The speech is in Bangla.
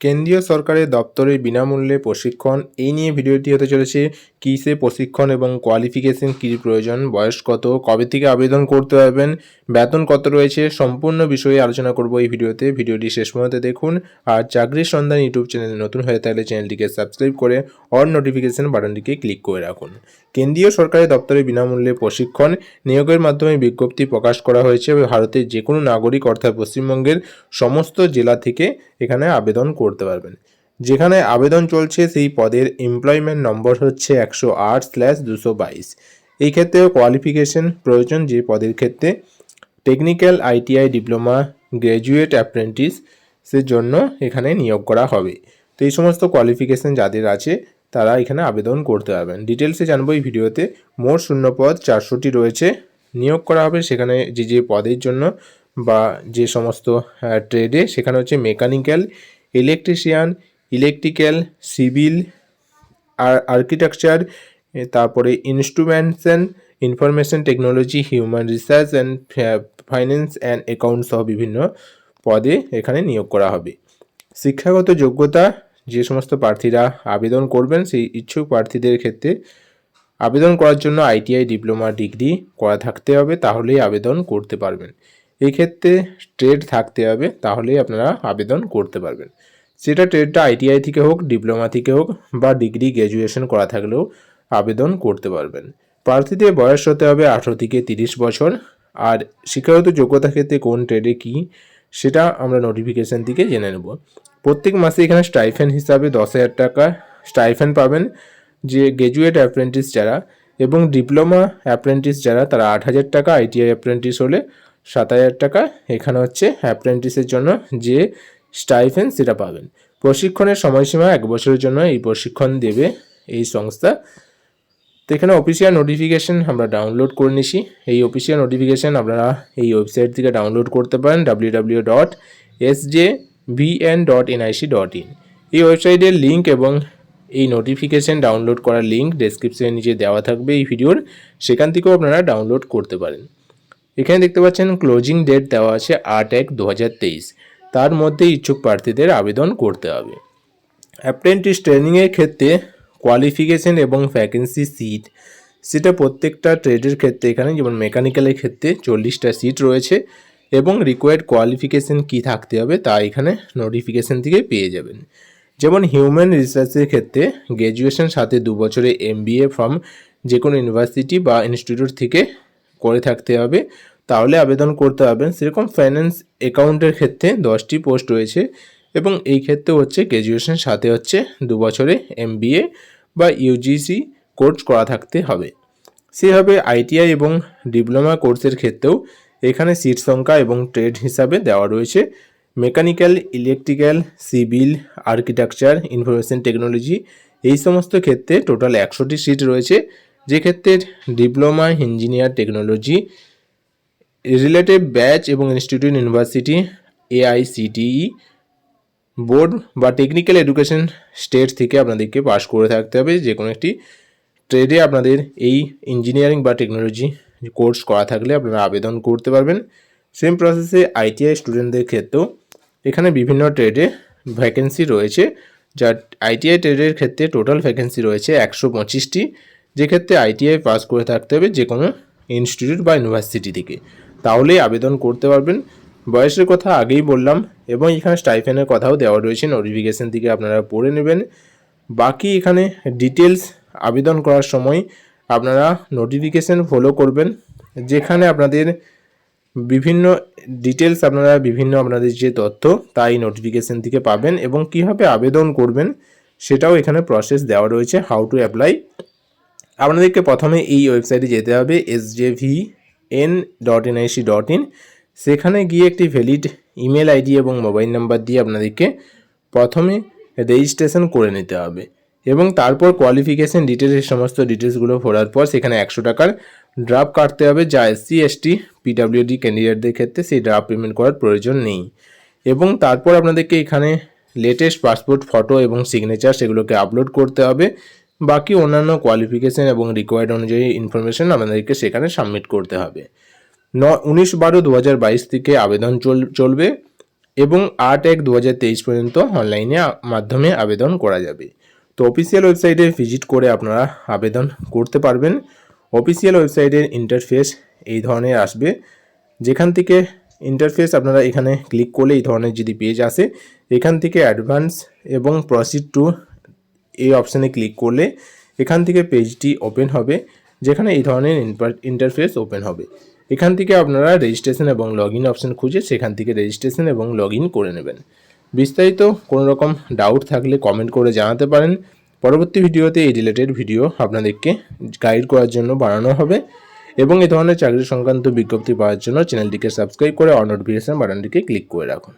কেন্দ্রীয় সরকারের দপ্তরে বিনামূল্যে প্রশিক্ষণ। এই নিয়ে ভিডিওটি হতে চলেছে কিসে প্রশিক্ষণ এবং কোয়ালিফিকেশন কী প্রয়োজন, বয়স কত, কবে থেকে আবেদন করতে পারবেন, বেতন কত রয়েছে, সম্পূর্ণ বিষয়ে আলোচনা করব এই ভিডিওতে। ভিডিওটি শেষ পর্যন্ত দেখুন আর চাকরির সন্ধান ইউটিউব চ্যানেল নতুন হয়ে থাকলে চ্যানেলটিকে সাবস্ক্রাইব করে অল নোটিফিকেশন বাটনটিকে ক্লিক করে রাখুন। কেন্দ্রীয় সরকারের দপ্তরে বিনামূল্যে প্রশিক্ষণ নিয়োগের মাধ্যমে বিজ্ঞপ্তি প্রকাশ করা হয়েছে। ভারতের যে কোনো নাগরিক অর্থাৎ পশ্চিমবঙ্গের সমস্ত জেলা থেকে এখানে আবেদন করতে পারবেন। যেখানে আবেদন চলছে সেই পদের এমপ্লয়মেন্ট নম্বর হচ্ছে একশো আট স্ল্যাশ দুশো বাইশ। এই ক্ষেত্রেও কোয়ালিফিকেশন প্রয়োজন যে পদের ক্ষেত্রে technical ITI diploma graduate apprentice এর জন্য এখানে নিয়োগ করা হবে। তো এই সমস্ত কোয়ালিফিকেশন যাদের আছে, তারা এখানে আবেদন করতে পারবেন। ডিটেলসে জানব এই ভিডিওতে। মোট শূন্য পদ চারশোটি রয়েছে। নিয়োগ করা হবে সেখানে যে যে পদের জন্য বা যে সমস্ত ট্রেডে সেখানে হচ্ছে মেকানিক্যাল ইলেকট্রিশিয়ান ইলেকট্রিক্যাল সিভিল আর আর্কিটেকচার তারপরে instruments information technology human research and finance and account সহ বিভিন্ন পদে এখানে নিয়োগ করা হবে। শিক্ষাগত যোগ্যতা, যে সমস্ত প্রার্থীরা আবেদন করবেন, সেই ইচ্ছুক প্রার্থীদের ক্ষেত্রে আবেদন করার জন্য আইটিআই ডিপ্লোমা ডিগ্রি করা থাকতে হবে, তাহলেই আবেদন করতে পারবেন। এই ক্ষেত্রে ট্রেড থাকতে হবে, তাহলেই আপনারা আবেদন করতে পারবেন। সেটা ট্রেডটা আইটিআই থেকে হোক ডিপ্লোমা থেকে হোক, বা ডিগ্রি গ্র্যাজুয়েশন করা থাকলেও আবেদন করতে পারবেন। প্রার্থীদের বয়স হতে হবে আঠেরো থেকে তিরিশ বছর। আর শিক্ষাগত যোগ্যতা ক্ষেত্রে কোন ট্রেডে কী, সেটা আমরা নোটিফিকেশান থেকে জেনে নেব। প্রত্যেক মাসে এখানে স্টাইফেন হিসাবে দশ হাজার টাকা স্টাইফেন পাবেন, যে গ্র্যাজুয়েট অ্যাপ্রেন্টিস যারা এবং ডিপ্লোমা অ্যাপ্রেন্টিস যারা, তারা আট হাজার টাকা আইটিআই অ্যাপ্রেন্টিস হলে সাত হাজার টাকা। এখানে হচ্ছে অ্যাপ্রেন্টিসের জন্য যে স্টাইফেন সেটা পাবেন। প্রশিক্ষণের সময়সীমা এক বছরের জন্য এই প্রশিক্ষণ দেবে এই সংস্থা। তো এখানে অফিসিয়াল নোটিফিকেশান আমরা ডাউনলোড করে নিছি। এই অফিসিয়াল নোটিফিকেশান আপনারা এই ওয়েবসাইট থেকে ডাউনলোড করতে পারেন W W dot S J VN dot NIC dot in এই ওয়েবসাইটের লিঙ্ক এবং এই নোটিফিকেশান ডাউনলোড করার লিঙ্ক ডেসক্রিপশনের নিচে দেওয়া থাকবে এই ভিডিওর সেখান থেকেও আপনারা ডাউনলোড করতে পারেন। এখানে দেখতে পাচ্ছেন ক্লোজিং ডেট দেওয়া আছে আট এক দু তার মধ্যে ইচ্ছুক প্রার্থীদের আবেদন করতে হবে। অ্যাপ্রেন্টিস ট্রেনিংয়ের ক্ষেত্রে কোয়ালিফিকেশন এবং ভ্যাকেন্সি সিট সেটা প্রত্যেকটা ট্রেডের ক্ষেত্রে এখানে, যেমন মেকানিক্যালের ক্ষেত্রে চল্লিশটা সিট রয়েছে এবং রিকোয়ার্ড কোয়ালিফিকেশন কি থাকতে হবে তা এখানে নোটিফিকেশন থেকে পেয়ে যাবেন। যেমন হিউম্যান রিসার্চের ক্ষেত্রে গ্র্যাজুয়েশন সাথে দু বছরে এম ফ্রম যে কোনো ইউনিভার্সিটি বা ইনস্টিটিউট থেকে করে থাকতে হবে। তাহলে আবেদন করতে পারবেন। সেরকম ফাইন্যান্স অ্যাকাউন্টের ক্ষেত্রে দশটি পোস্ট রয়েছে এবং এই ক্ষেত্রে হচ্ছে গ্র্যাজুয়েশন সাথে হচ্ছে দু বছরে এম বা ইউজিসি কোর্স করা থাকতে হবে। সেভাবে আইটিআই এবং ডিপ্লোমা কোর্সের ক্ষেত্রেও এখানে সিট সংখ্যা এবং ট্রেড হিসাবে দেওয়া রয়েছে। Mechanical electrical civil architecture information technology এই সমস্ত ক্ষেত্রে টোটাল একশোটি সিট রয়েছে। যে ক্ষেত্রে diploma, engineer technology, related batch এবং ইনস্টিটিউট, ইউনিভার্সিটি, এআইসিটিই বোর্ড বা টেকনিক্যাল এডুকেশন স্টেট থেকে আপনাদেরকে পাস করে থাকতে হবে। যে কোনো একটি ট্রেডে আপনাদের এই ইঞ্জিনিয়ারিং বা টেকনোলজি কোর্স করা থাকলে আপনারা আবেদন করতে পারবেন। সেম প্রসেসে আইটিআই স্টুডেন্টদের ক্ষেত্রেও এখানে বিভিন্ন ট্রেডে ভ্যাকেন্সি রয়েছে। যা আইটিআই ট্রেডের ক্ষেত্রে টোটাল ভ্যাকেন্সি রয়েছে একশো পঁচিশটি। যেক্ষেত্রে আইটিআই পাস করে থাকতে হবে যে কোনো ইনস্টিটিউট বা ইউনিভার্সিটি থেকে। তাহলেই আবেদন করতে পারবেন। বয়সের কথা আগেই বললাম এবং এখানে স্টাইফেনের কথাও দেওয়া রয়েছে। নোটিফিকেশান থেকে আপনারা পড়ে নেবেন। বাকি এখানে ডিটেলস আবেদন করার সময় আপনারা নোটিফিকেশান ফলো করবেন। যেখানে আপনাদের বিভিন্ন ডিটেলস আপনারা বিভিন্ন আপনাদের যে তথ্য, তাই নোটিফিকেশান থেকে পাবেন এবং কীভাবে আবেদন করবেন সেটাও এখানে প্রসেস দেওয়া রয়েছে। হাউ টু অ্যাপ্লাই আপনাদেরকে প্রথমে এই ওয়েবসাইটে যেতে হবে S J V N dot NIC dot in সেখানে গিয়ে একটি ভ্যালিড ইমেল আইডি এবং মোবাইল নাম্বার দিয়ে আপনাদেরকে প্রথমে রেজিস্ট্রেশন করে নিতে হবে এবং তারপর কোয়ালিফিকেশান ডিটেলস সমস্ত ডিটেলসগুলো ভরার পর সেখানে একশো টাকার ড্রাফট কাটতে হবে, যা এসসি এসটি পিডাব্লিউডি ক্যান্ডিডেটদের ক্ষেত্রে সেই ড্রাফট পেমেন্ট করার প্রয়োজন নেই। এবং তারপর আপনাদেরকে এখানে লেটেস্ট পাসপোর্ট ফটো এবং সিগনেচার সেগুলোকে আপলোড করতে হবে। বাকি অন্যান্য কোয়ালিফিকেশান এবং রিকোয়ার্ড অনুযায়ী ইনফরমেশন আপনাদেরকে সেখানে সাবমিট করতে হবে। ন উনিশ বারো দু হাজার বাইশ থেকে আবেদন চল চলবে এবং আট এক দু হাজার তেইশ পর্যন্ত অনলাইনে মাধ্যমে আবেদন করা যাবে। তো অফিসিয়াল ওয়েবসাইটে ভিজিট করে আপনারা আবেদন করতে পারবেন। অফিসিয়াল ওয়েবসাইটের ইন্টারফেস এই ধরনের আসবে। যেখান থেকে ইন্টারফেস আপনারা এখানে ক্লিক করলে এই ধরনের যদি পেজ আসে, এখান থেকে অ্যাডভান্স এবং প্রসিড টু এই অপশানে ক্লিক করলে এখান থেকে পেজটি ওপেন হবে, যেখানে এই ধরনের ইন্টারফেস ওপেন হবে। এখান থেকে আপনারা রেজিস্ট্রেশন এবং লগ ইন অপশান খুঁজে সেখান থেকে রেজিস্ট্রেশন এবং লগ ইন করে নেবেন। বিস্তারিত কোনো রকম ডাউট থাকলে কমেন্ট করে জানাতে পারেন। পরবর্তী ভিডিওতে এই রিলেটেড ভিডিও আপনাদেরকে গাইড করার জন্য বানানো হবে এবং এই ধরনের চাকরি সংক্রান্ত বিজ্ঞপ্তি পাওয়ার জন্য চ্যানেলটিকে সাবস্ক্রাইব করে অন নোটিফিকেশন বাটনটিকে ক্লিক করে রাখুন।